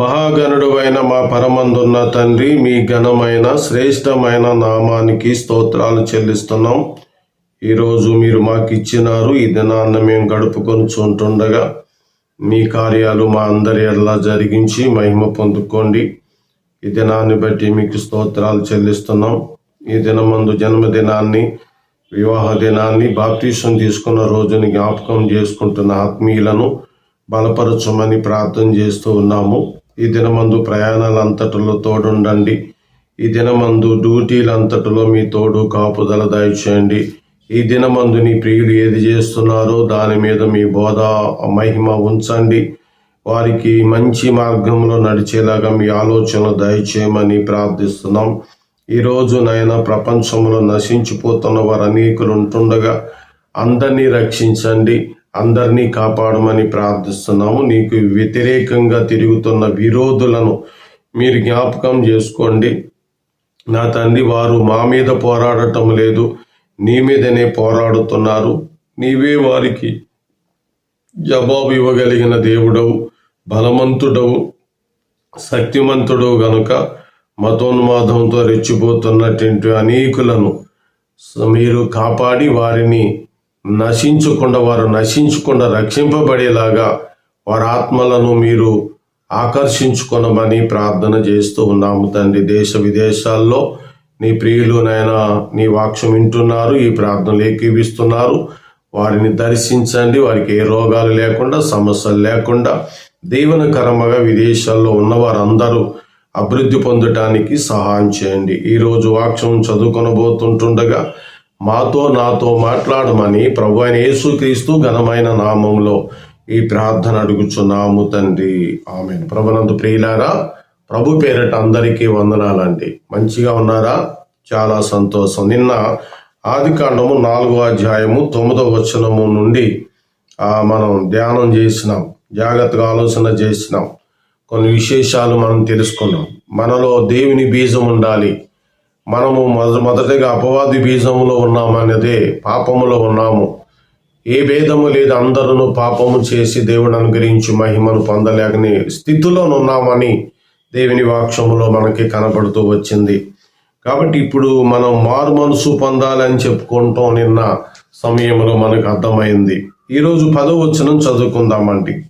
మహాగణుడు అయిన మా పరమందున్న తండ్రి మీ ఘనమైన శ్రేష్టమైన నామానికి స్తోత్రాలు చెల్లిస్తున్నాం. ఈరోజు మీరు మాకు ఇచ్చినారు ఈ దినాన్న మేము గడుపుకొని చూంటుండగా మీ కార్యాలు మా అందరి ఎలా జరిగించి మహిమ పొందుకోండి. ఈ దినాన్ని బట్టి మీకు స్తోత్రాలు చెల్లిస్తున్నాం. ఈ దినమందు జన్మదినాన్ని వివాహ దినాన్ని బాప్తీసం తీసుకున్న రోజుని జ్ఞాపకం చేసుకుంటున్న ఆత్మీయులను బలపరచమని ప్రార్థన చేస్తూ ఉన్నాము. ఈ దినమందు ప్రయాణాలంతటిలో తోడుండండి. ఈ దినమందు డ్యూటీలంతటిలో మీ తోడు కాపుదల దయచేయండి ఈ దినమందు నీ ప్రియులు ఏది చేస్తున్నారో దాని మీద మీ బోధ మహిమ ఉంచండి. వారికి మంచి మార్గంలో నడిచేలాగా మీ ఆలోచనలు దయచేయమని ప్రార్థిస్తున్నాం. ఈరోజు నైనా నాయన ప్రపంచంలో నశించిపోతున్న వారు అనేకులు ఉంటుండగా అందరినీ రక్షించండి. అందరినీ కాపాడమని ప్రార్థిస్తున్నాము. నీకు వ్యతిరేకంగా తిరుగుతున్న విరోధులను మీరు జ్ఞాపకం చేసుకోండి. నా తండ్రి వారు మా మీద పోరాడటం లేదు. నీ మీదనే పోరాడుతున్నారు. నీవే వారికి జవాబు ఇవ్వగలిగిన దేవుడవు బలవంతుడవు శక్తిమంతుడు గనుక మతోన్మాదంతో రెచ్చిపోతున్నటువంటి అనేకులను మీరు కాపాడి వారిని నశించకుండా వారు నశించకుండా రక్షింపబడేలాగా వారి ఆత్మలను మీరు ఆకర్షించుకొనమని ప్రార్థన చేస్తూ ఉన్నాము తండ్రి. దేశ విదేశాల్లో నీ ప్రియులు నైనా నీ వాక్షం వింటున్నారు ఈ ప్రార్థనలు ఏకీవిస్తున్నారు. వారిని దర్శించండి. వారికి ఏ రోగాలు లేకుండా సమస్యలు లేకుండా దీవెనకరముగా విదేశాల్లో ఉన్న వారందరూ అభివృద్ధి పొందటానికి సహాయం చేయండి. ఈరోజు వాక్షం చదువుకొనబోతుంటుండగా మాతో నాతో మాట్లాడమని ప్రభు అయిన యేసుక్రీస్తు ఘనమైన నామంలో ఈ ప్రార్థన అడుగుచున్నాము తండ్రి. ఆమె ప్రభునందు ప్రియులారా ప్రభు పేరట అందరికీ వందనాలండి. మంచిగా ఉన్నారా? చాలా సంతోషం. నిన్న ఆదికాండము నాలుగో అధ్యాయము తొమ్మిదో వచనము నుండి మనం ధ్యానం చేసినాం. జాగ్రత్తగా ఆలోచన చేసినాం. కొన్ని విశేషాలు మనం తెలుసుకున్నాం. మనలో దేవుని బీజం ఉండాలి. మనము మొదటిగా అపవాది బీజములో ఉన్నామన్నదే పాపములో ఉన్నాము. ఏ భేదము లేదు అందరూ పాపము చేసి దేవుడు అనుగ్రహించి మహిమను పొందలేకని స్థితిలో ఉన్నామని దేవుని వాక్షములో మనకి కనపడుతూ వచ్చింది. కాబట్టి ఇప్పుడు మనం మారు మనసు పొందాలని చెప్పుకుంటాం నిన్న సమయంలో మనకు అర్థమైంది. ఈరోజు పదవచనం చదువుకుందామండి.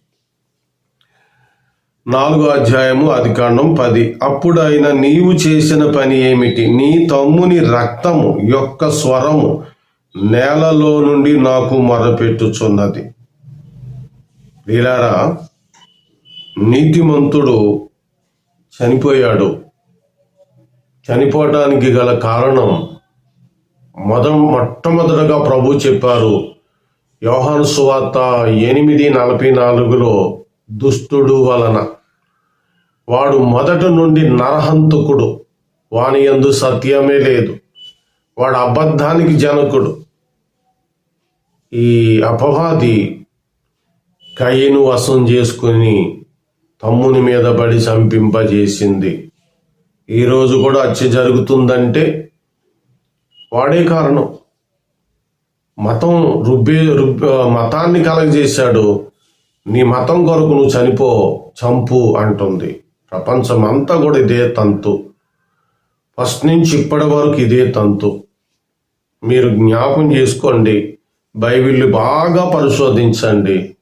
నాలుగో అధ్యాయము అధికాండం పది. అప్పుడు ఆయన నీవు చేసిన పని ఏమిటి? నీ తమ్ముని రక్తము యొక్క స్వరము నేలలో నుండి నాకు మొరపెట్టుచున్నది. లీలారా నీతిమంతుడు చనిపోయాడు. చనిపోవడానికి గల కారణం మొద మొట్టమొదటగా ప్రభు చెప్పారు. యోహాను సువార్త ఎనిమిది నలభై నాలుగులో దుష్టుడు వలన. వాడు మొదట నుండి నరహంతకుడు. వాని ఎందు సత్యమే లేదు. వాడు అబద్ధానికి జనకుడు. ఈ అపవాది కయ్యను వశం చేసుకుని తమ్ముని మీద పడి చంపింపజేసింది. ఈరోజు కూడా హత్య జరుగుతుందంటే వాడే కారణం. మతం రుబ్బే రుబ్బ మతాన్ని కలగజేశాడు. నీ మతం కొరకు నువ్వు చనిపో చంపు అంటుంది. ప్రపంచం అంతా కూడా ఇదే తంతు. ఫస్ట్ నుంచి ఇప్పటి వరకు ఇదే తంతు. మీరు జ్ఞాపం చేసుకోండి. బైబిల్ని బాగా పరిశోధించండి.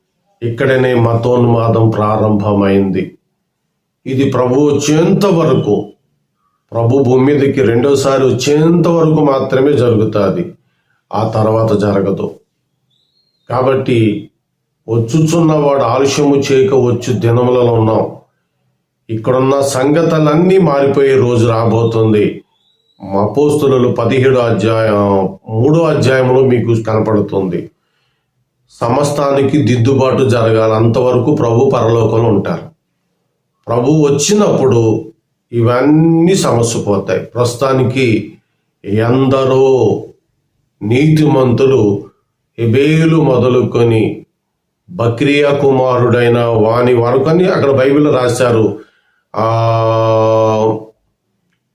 ఇక్కడనే మతోన్మాదం ప్రారంభమైంది. ఇది ప్రభు వచ్చేంత వరకు ప్రభు భూమి మీదకి రెండోసారి వచ్చేంత వరకు మాత్రమే జరుగుతుంది. ఆ తర్వాత జరగదు. కాబట్టి వచ్చుచున్నవాడు ఆలస్యము చేయక వచ్చు దినములలో ఉన్నాం. ఇక్కడున్న సంగతులన్నీ మారిపోయే రోజు రాబోతుంది. అపోస్తులు పదిహేడు అధ్యాయం మూడో అధ్యాయంలో మీకు కనపడుతుంది. సమస్తానికి దిద్దుబాటు జరగాలి. అంతవరకు ప్రభు పరలోకంలో ఉంటారు. ప్రభు వచ్చినప్పుడు ఇవన్నీ సమస్య పోతాయి ప్రస్తుతానికి ఎందరో నీతిమంతులు ఎబేలు మొదలుకొని బక్రియా కుమారుడైన వాని వరకని అని అక్కడ బైబిల్ రాశారు.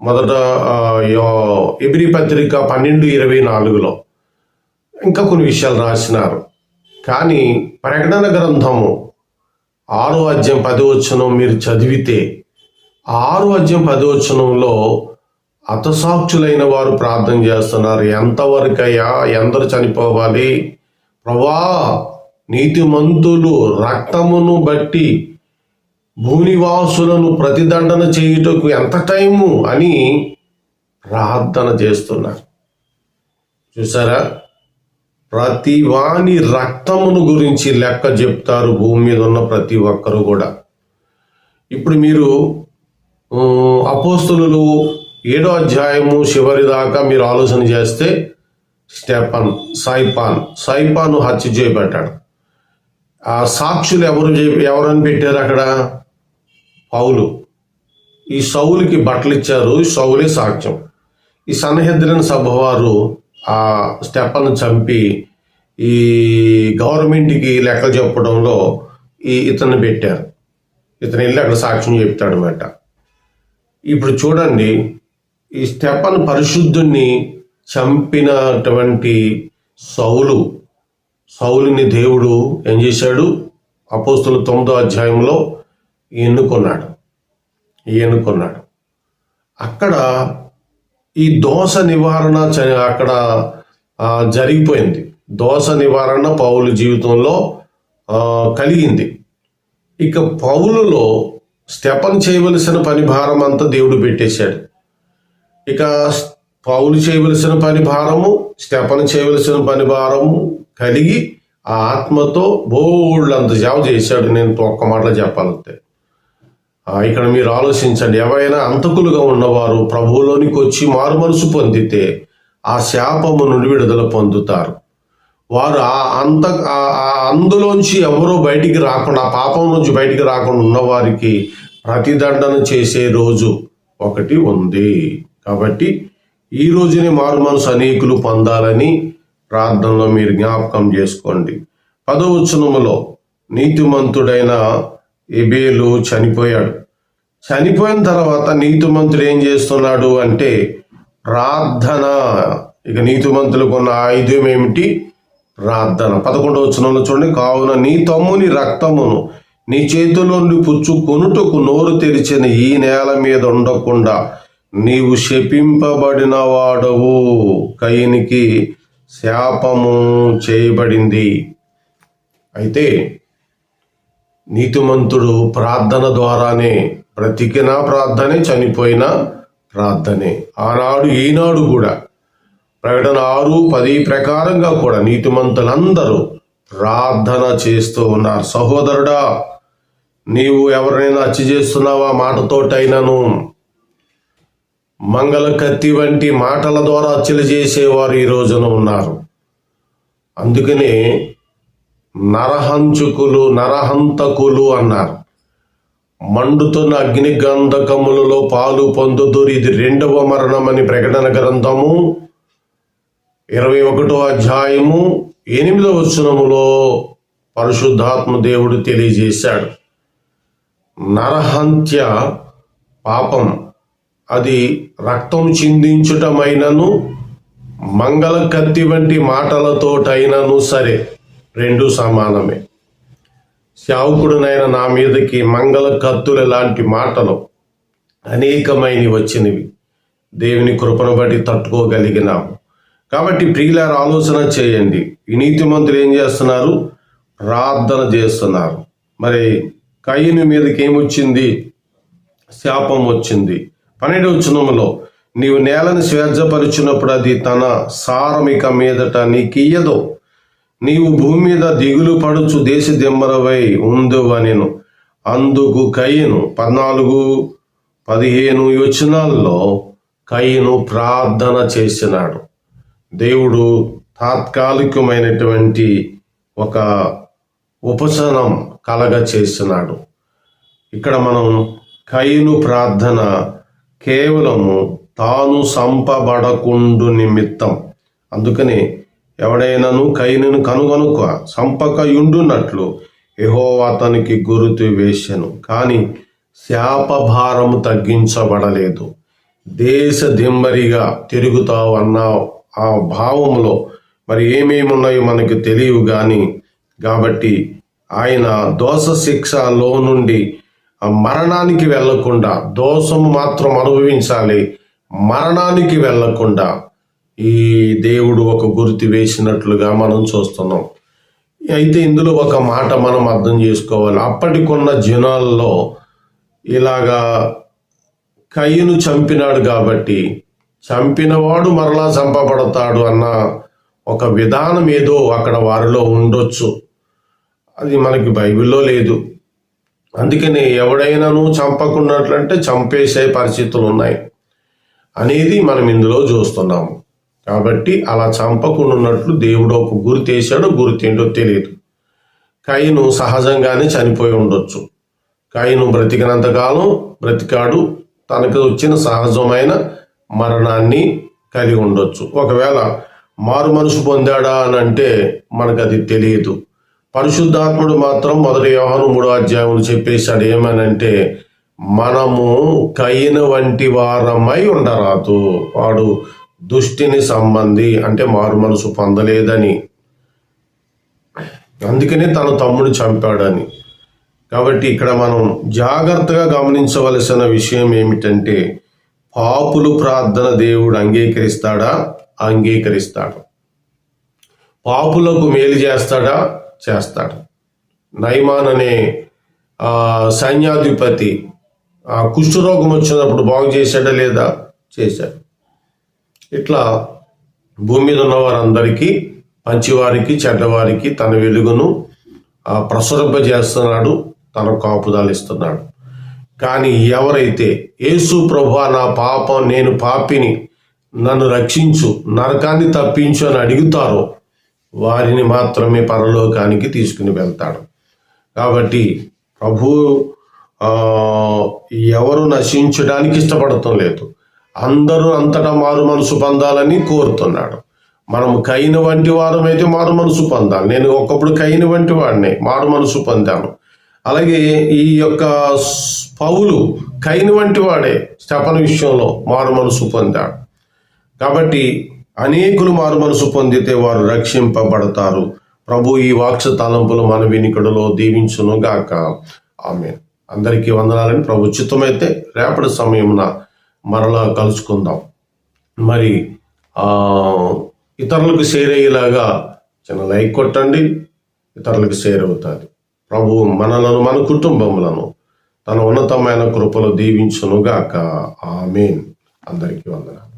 మొదట ఆ, ఎబ్రి పత్రిక పన్నెండు ఇరవై నాలుగులో ఇంకా కొన్ని విషయాలు రాసినారు. కానీ ప్రకటన గ్రంథము ఆరో అధ్యాయం పదవచనం మీరు చదివితే ఆరో అధ్యాయం పది అతసాక్షులైన వారు ప్రార్థన చేస్తున్నారు. ఎంతవరకయ్యా ఎందరు చనిపోవాలి? ప్రభా నీతిమంతులు రక్తమును బట్టి భూనివాసులను ప్రతిదండన చేయుటకు ఎంత టైము అని ప్రార్థన చేస్తున్నారు. చూసారా? ప్రతి వాని రక్తమును గురించి లెక్క చెప్తారు భూమి మీద ఉన్న ప్రతి ఒక్కరు కూడా. ఇప్పుడు మీరు అపోస్తులు ఏడో అధ్యాయము చివరి దాకా మీరు ఆలోచన చేస్తే స్టెపన్ సైపాన్ సైపాను హత్య చేయబడ్డాడు. ఆ సాక్షులు ఎవరు చే- ఎవరని పెట్టారు అక్కడ? పౌలు. ఈ సౌలుకి బట్టలు ఇచ్చారు సౌలే సాక్ష్యం. ఈ సన్హెద్రిన్ సభవారు ఆ స్టెప్పను చంపి ఈ గవర్నమెంట్కి లెక్కలు చెప్పడంలో ఈ ఇతన్ని పెట్టారు. ఇతను వెళ్ళి అక్కడ సాక్ష్యం చెప్తాడనమాట ఇప్పుడు చూడండి ఈ స్టెపన్ పరిశుద్ధుణ్ణి చంపినటువంటి సౌలు సౌలుని దేవుడు ఏం చేశాడు? అపోస్తుల తొమ్మిదో అధ్యాయంలో ఎన్నుకున్నాడు. ఎన్నుకున్నాడు. అక్కడ ఈ దోష నివారణ చ- అక్కడ జరిగిపోయింది. దోష నివారణ పౌలు జీవితంలో కలిగింది. ఇక పౌలులో స్టెపన్ చేయవలసిన పని భారం అంతా దేవుడు పెట్టేశాడు. ఇక పౌలు చేయవలసిన పని భారము స్టెపన్ చేయవలసిన పని భారము కలిగి ఆ ఆత్మతో బోళ్ళంత జావ చేశాడు. నేను ఒక్క మాటలు చెప్పాలంతే. ఇక్కడ మీరు ఆలోచించండి. ఎవరైనా అంతకులుగా ఉన్నవారు ప్రభువులోనికి వచ్చి మారు మనసు పొందితే ఆ శాపము నుండి విడుదల పొందుతారు. వారు ఆ అంత ఆ- అందులోంచి ఎవరో బయటికి రాకుండా ఆ పాపం నుంచి బయటికి రాకుండా ఉన్నవారికి ప్రతిదండన చేసే రోజు ఒకటి ఉంది. కాబట్టి ఈ రోజునే మారు మనసు అనేకులు పొందాలని ప్రార్థనలో మీరు జ్ఞాపకం చేసుకోండి. పదవచనములో నీతిమంతుడైన ఎబేలు చనిపోయాడు. చనిపోయిన తర్వాత నీతిమంతుడు ఏం చేస్తున్నాడు అంటే ప్రార్థన. ఇక నీతిమంతులకు ఉన్న ఆయుధం ఏమిటి? ప్రార్థన. పదకొండవ వచనంలో చూడండి. కావున నీ తమ్ముని రక్తమును నీ చేతిలో పుచ్చు పుచ్చుకొనుటకు నోరు తెరిచిన ఈ నేల మీద ఉండకుండా నీవు శపింపబడిన వాడవు. కయ్యనికి శాపము చేయబడింది. అయితే నీతిమంతుడు ప్రార్థన ద్వారానే బ్రతికినా ప్రార్థనే చనిపోయిన ప్రార్థనే. ఆనాడు ఈనాడు కూడా ప్రకటన ఆరు పది ప్రకారంగా కూడా నీతిమంతులందరూ ప్రార్థన చేస్తూ ఉన్నారు. సహోదరుడా నీవు ఎవరినైనా హత్య చేస్తున్నావా? మాటతోటైనను. మంగళ కత్తి వంటి మాటల ద్వారా హత్యలు చేసేవారు ఈ రోజున ఉన్నారు. అందుకనే నరహంచుకులు నరహంతకులు అన్నారు. మండుతున్న అగ్ని గంధకములలో పాలు పొందుదురు. ఇది రెండవ మరణమని ప్రకటన గ్రంథము ఇరవై ఒకటో అధ్యాయము ఎనిమిదవ వచనములో పరిశుద్ధాత్మ దేవుడు తెలియజేశాడు. నరహంత్య పాపం అది రక్తం చిందించుటమైనను మంగళ కత్తి వంటి మాటలతోటైనను సరే. రెండు సమానమే. శావుకుడునైన నా మీదకి మంగళ కత్తులు లాంటి మాటలు అనేకమైనవి వచ్చినవి. దేవుని కృపను బట్టి తట్టుకోగలిగినాము కాబట్టి ప్రియులారు ఆలోచన చేయండి. ఈ నీతిమంతులు ఏం చేస్తున్నారు? ప్రార్థన చేస్తున్నారు. మరి కయ్యని మీదకి ఏమొచ్చింది? శాపం వచ్చింది. పన్నెండు వచనములో నీవు నేలను స్వేచ్ఛపరిచినప్పుడు అది తన సారమిక మీదట నీకియ్యదు. నీవు భూమి మీద దిగులు పడుచు దేశ దిమ్మరవై ఉందువనెను అందుకు కయ్యను పద్నాలుగు పదిహేను యోచనాల్లో కయ్యను ప్రార్థన చేసినాడు. దేవుడు తాత్కాలికమైనటువంటి ఒక ఉపశనం కలగ చేసినాడు. ఇక్కడ మనం కయ్యను ప్రార్థన కేవలము తాను సంపబడకుండు నిమిత్తం. అందుకని ఎవడైనాను కైనను కనుగొనుక సంపకయుండునట్లు యెహోవా అతనికి గురుతు వేశాను. కానీ శాపభారము తగ్గించబడలేదు. దేశ దిమ్మరిగా తిరుగుతావు అన్న ఆ భావంలో మరి ఏమేమి ఉన్నాయో మనకు తెలియవు కానీ కాబట్టి ఆయన దోష శిక్షలో నుండి మరణానికి వెళ్ళకుండా దోషము మాత్రం అనుభవించాలి. మరణానికి వెళ్ళకుండా ఈ దేవుడు ఒక గుర్తు వేసినట్లుగా మనం చూస్తున్నాం. అయితే ఇందులో ఒక మాట మనం అర్థం చేసుకోవాలి. అప్పటికున్న జనాల్లో ఇలాగా కయ్యను చంపినాడు కాబట్టి చంపినవాడు మరలా చంపబడతాడు అన్న ఒక విధానం ఏదో అక్కడ వారిలో ఉండొచ్చు. అది మనకి బైబిల్లో లేదు. అందుకని ఎవడైనాను చంపకున్నట్లంటే చంపేసే పరిస్థితులు ఉన్నాయి. అనేది మనం ఇందులో చూస్తున్నాము. కాబట్టి అలా చంపకుండాన్నట్లు దేవుడు ఒక గురి వేశాడు గురి తెలియదు. కయ్యను సహజంగానే చనిపోయి ఉండొచ్చు. కయ్యను బ్రతికినంతకాలం బ్రతికాడు తనకు వచ్చిన సహజమైన మరణాన్ని కలిగి ఉండొచ్చు. ఒకవేళ మారు మనసు పొందాడా అని అంటే మనకు అది తెలియదు. పరిశుద్ధాత్ముడు మాత్రం మొదటి వ్యవహారం మూడో అధ్యాయులు చెప్పేశాడు ఏమనంటే మనము కయ్యను వంటి వారమై ఉండరాదు. వాడు దుష్టిని సంబంధి అంటే మారు మనసు పొందలేదని. అందుకనే తన తమ్ముడు చంపాడని. కాబట్టి ఇక్కడ మనం జాగ్రత్తగా గమనించవలసిన విషయం ఏమిటంటే పాపులు ప్రార్థన దేవుడు అంగీకరిస్తాడా? అంగీకరిస్తాడు. పాపులకు మేలు చేస్తాడా? చేస్తాడు. నైమాన్ అనే సైన్యాధిపతి కుష్ఠరోగం వచ్చినప్పుడు బాగు చేశాడా లేదా? చేశాడు. ఇట్లా భూమి మీద ఉన్న వారందరికీ మంచివారికి చెడ్డవారికి తన వెలుగును ప్రసరింపజేస్తున్నాడు తన కాపుదాలు ఇస్తున్నాడు. కానీ ఎవరైతే యేసు ప్రభా నా పాపం నేను పాపిని నన్ను రక్షించు నరకాన్ని తప్పించు అని అడుగుతారో వారిని మాత్రమే పరలోకానికి తీసుకుని వెళ్తాడు. కాబట్టి ప్రభు ఎవరు నశించడానికి ఇష్టపడటం లేదు. అందరూ అంతటా మారు మనసు పొందాలని కోరుతున్నాడు. మనం కైన వంటి వారమైతే మారు మనసు పొందాలి. నేను ఒకప్పుడు కైన వంటి వాడిని మారు మనసు పొందాను. అలాగే ఈ యొక్క పౌలు కైన వంటి వాడే స్టపన విషయంలో మారు మనసు పొందాడు. కాబట్టి అనేకులు మారు మనసు పొందితే వారు రక్షింపబడతారు. ప్రభు ఈ వాక్ష తలంపులు మన వినికడులో దీవించును గాక ఆమె అందరికీ వందనాలని ప్రభు చిత్తమైతే రేపటి సమయమున మరలా కలుసుకుందాం. మరి ఇతరులకు షేర్ అయ్యేలాగా చిన్న లైక్ కొట్టండి. ఇతరులకు షేర్ అవుతుంది. ప్రభు మనలను మన కుటుంబములను తన ఉన్నతమైన కృపలో దీవించునుగాక. ఆమెన్. అందరికీ వందనాలు.